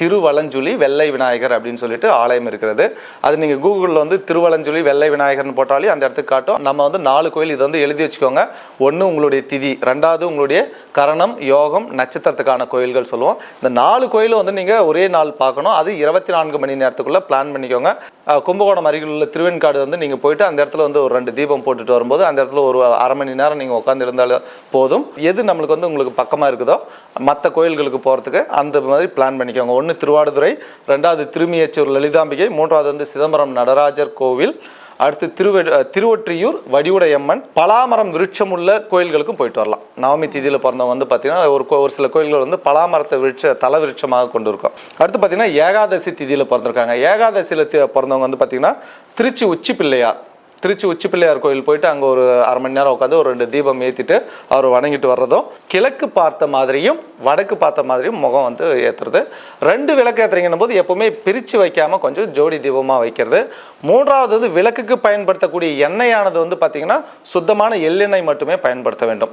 திருவலஞ்சுழி வெள்ளை விநாயகர் அப்படின்னு சொல்லிட்டு ஆலயம் இருக்கிறது. அது நீங்கள் கூகுளில் வந்து திருவலஞ்சுழி வெள்ளை விநாயகர்னு போட்டாலே அந்த இடத்துக்கு காட்டும். நம்ம வந்து நாலு கோயில் இதை வந்து எழுதி வச்சுக்கோங்க. ஒன்று உங்களுடைய திதி ரெண்டாவது உங்களுடைய கரணம் யோகம் நட்சத்திரத்துக்கான கோயில்கள் சொல்லுவோம். இந்த நாலு கோயிலும் வந்து நீங்கள் ஒரே நாள் பார்க்கணும். அது இருபத்தி நான்கு மணி நேரத்துக்குள்ளே பிளான் பண்ணிக்கோங்க. கும்பகோணம் அருகில் உள்ள திருவெண்காடு வந்து நீங்கள் போயிட்டு அந்த இடத்துல வந்து ஒரு ரெண்டு தீபம் போட்டுட்டு வரும்போது அந்த இடத்துல ஒரு அரை மணி நேரம் நீங்கள் உட்காந்து இருந்தாலும் போதும். எது நம்மளுக்கு வந்து உங்களுக்கு பக்கமாக இருக்குதோ மற்ற கோயில்களுக்கு போகிறதுக்கு அந்த மாதிரி பிளான் பண்ணிக்கோங்க. ஒன்று திருவாடுதுறை ரெண்டாவது திருமியச்சூர் லலிதாம்பிகை மூன்றாவது வந்து சிதம்பரம் நடராஜர் கோவில் அடுத்து திருவெ திருவொற்றியூர் வடிவுடையம்மன் பலாமரம் விருட்சம் உள்ள கோயில்களுக்கும் போயிட்டு வரலாம். நவமி திதியில் பிறந்தவங்க வந்து பார்த்தீங்கன்னா ஒரு கோ- ஒரு சில கோயில்கள் வந்து பலாமரத்தை விருட்ச தல விருட்சமாக கொண்டு இருக்கும். அடுத்து பார்த்தீங்கன்னா ஏகாதசி திதியில் பிறந்திருக்காங்க. ஏகாதசியில் பிறந்தவங்க வந்து பார்த்தீங்கன்னா திருச்சி உச்சி பிள்ளையார் திருச்சி உச்சி பிள்ளையார் கோயில் போயிட்டு அங்கே ஒரு அரை மணி நேரம் உட்காந்து ஒரு ரெண்டு தீபம் ஏற்றிட்டு அவர் வணங்கிட்டு வர்றதும் கிழக்கு பார்த்த மாதிரியும் வடக்கு பார்த்த மாதிரியும் முகம் வந்து ஏற்றுறது ரெண்டு விளக்கு ஏற்றுறீங்கன்னும் போது எப்போவுமே பிரித்து வைக்காமல் கொஞ்சம் ஜோடி தீபமாக வைக்கிறது. மூன்றாவது விளக்குக்கு பயன்படுத்தக்கூடிய எண்ணெயானது வந்து பார்த்திங்கன்னா சுத்தமான எள்ளெண்ணெய் மட்டுமே பயன்படுத்த வேண்டும்.